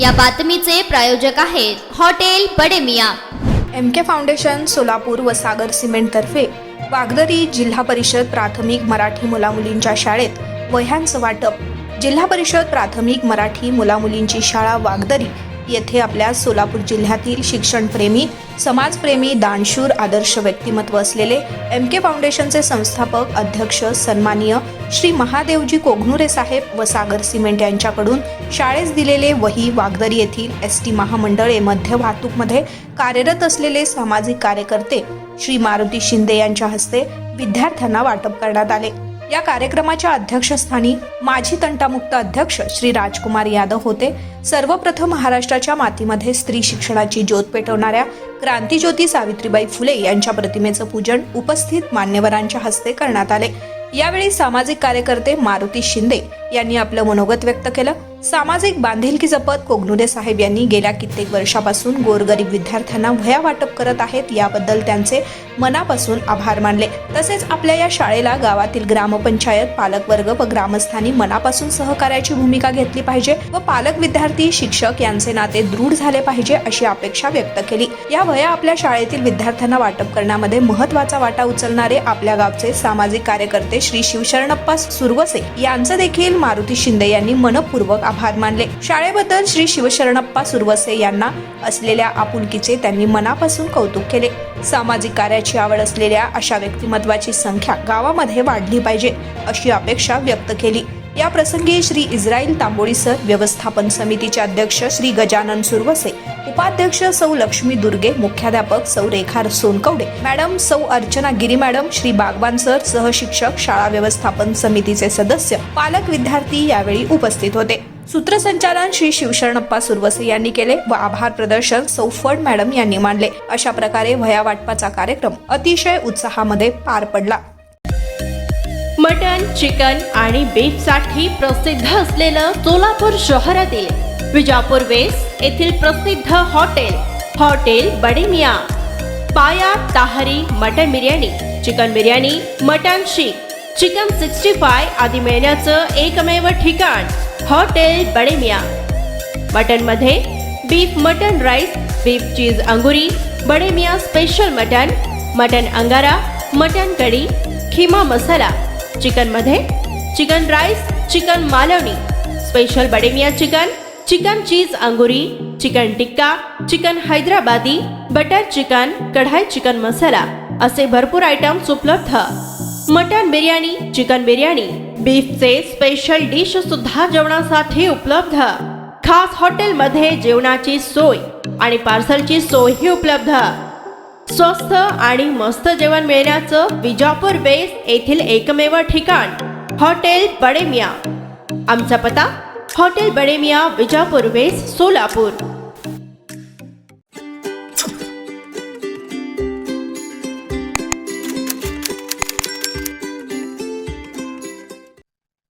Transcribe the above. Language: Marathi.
या बातमीचे प्रायोजक आहेत hotel Bademiya. M K foundation Solapur व सागर सिमेंटतर्फे वागदरी जिल्हा परिषद प्राथमिक मराठी मुलामुलींच्या शाळेत वह्यांचं वाटप. जिल्हा परिषद प्राथमिक मराठी मुलामुलींची शाळा वागदरी येथे आपल्या सोलापूर जिल्ह्यातील शिक्षणप्रेमी समाजप्रेमी दानशूर आदर्श व्यक्तिमत्व असलेले एम के फाउंडेशनचे संस्थापक अध्यक्ष सन्माननीय श्री महादेवजी कोगनुरे साहेब व सागर सिमेंट यांच्याकडून शाळेस दिलेले वही वागदरी येथील एस टी महामंडळे मध्य वाहतूकमध्ये कार्यरत असलेले सामाजिक कार्यकर्ते श्री मारुती शिंदे यांच्या हस्ते विद्यार्थ्यांना वाटप करण्यात आले. या कार्यक्रमाच्या अध्यक्षस्थानी माजी तंटामुक्त अध्यक्ष श्री राजकुमार यादव होते. सर्वप्रथम महाराष्ट्राच्या मातीमध्ये स्त्री शिक्षणाची ज्योत पेटवणाऱ्या क्रांतीज्योती सावित्रीबाई फुले यांच्या प्रतिमेचं पूजन उपस्थित मान्यवरांच्या हस्ते करण्यात आले. यावेळी सामाजिक कार्यकर्ते मारुती शिंदे यांनी आपलं मनोगत व्यक्त केलं. सामाजिक बांधिलकी जपत कोगनुरे साहेब यांनी गेल्या कित्येक वर्षापासून गोरगरीब विद्यार्थ्यांना भया वाटप करत आहेत याबद्दल त्यांचे मनापासून आभार मानले. तसेच आपल्या या शाळेला गावातील ग्रामपंचायत पालकवर्ग व ग्रामस्थांनी मनापासून सहकार्याची भूमिका घेतली पाहिजे व पालक विद्यार्थी शिक्षक यांचे नाते दृढ झाले पाहिजे अशी अपेक्षा व्यक्त केली. या वया आपल्या शाळेतील विद्यार्थ्यांना वाटप करण्यामध्ये महत्त्वाचा वाटा उचलणारे आपल्या गावचे सामाजिक कार्यकर्ते श्री शिवशरणप्पा सुरवसे यांचं देखील मारुती शिंदे यांनी मनपूर्वक आभार मानले. शाळेबद्दल श्री शिवशरणप्पा सुरवसे यांना असलेल्या आपुलकीचे त्यांनी मनापासून कौतुक केले. सामाजिक कार्याची आवड असलेल्या अशा व्यक्तिमत्वाची संख्या गावामध्ये वाढली पाहिजे अशी अपेक्षा व्यक्त केली. या प्रसंगी श्री इस्राईल तांबोळी सर व्यवस्थापन समितीचे अध्यक्ष श्री गजानन सुरवसे उपाध्यक्ष सौ लक्ष्मी दुर्गे मुख्याध्यापक सौ रेखार सोनकवडे मॅडम सौ अर्चना गिरी मॅडम श्री बागवान सर सहशिक्षक शाळा व्यवस्थापन समितीचे सदस्य पालक विद्यार्थी यावेळी उपस्थित होते. सूत्रसंचालन श्री शिवशरणप्पा सुरवसे यांनी केले व आभार प्रदर्शन सौफड मॅडम यांनी मानले अशा प्रकारे वया वाटपाचा कार्यक्रम अतिशय उत्साहामध्ये पार पडला. मटन चिकन आणि बीफसाठी प्रसिद्ध असलेलं सोलापूर शहरातील विजापूर वेस्ट येथील प्रसिद्ध हॉटेल हॉटेल बडेमिया. पाया tahari mutton biryani chicken biryani mutton seekh chicken sixty five आदी मिळण्याचं एकमेव ठिकाण hotel Bademiya मटनमध्ये beef mutton rice beef cheese अंगुरी बडेमिया स्पेशल मटन मटन अंगारा मटन कढी खिमा मसाला. चिकनमध्ये chicken rice chicken Malvani. Special Bademiya chicken chicken cheese अंगुरी chicken tikka chicken Hyderabadi butter chicken kadhai chicken masala. असे भरपूर आयटम्स उपलब्ध. मटन बिर्याणी चिकन बिर्याणी बीफचे स्पेशल डिश सुद्धा जेवणासाठी उपलब्ध. खास हॉटेलमध्ये जेवणाची सोय आणि पार्सलची सोयही उपलब्ध. स्वस्त आणि मस्त जेवण मिळण्याचं विजापूर बेस येथील एकमेव ठिकाण हॉटेल बडेमिया. आमचा पता हॉटेल बडेमिया विजापूर वेस सोलापूर.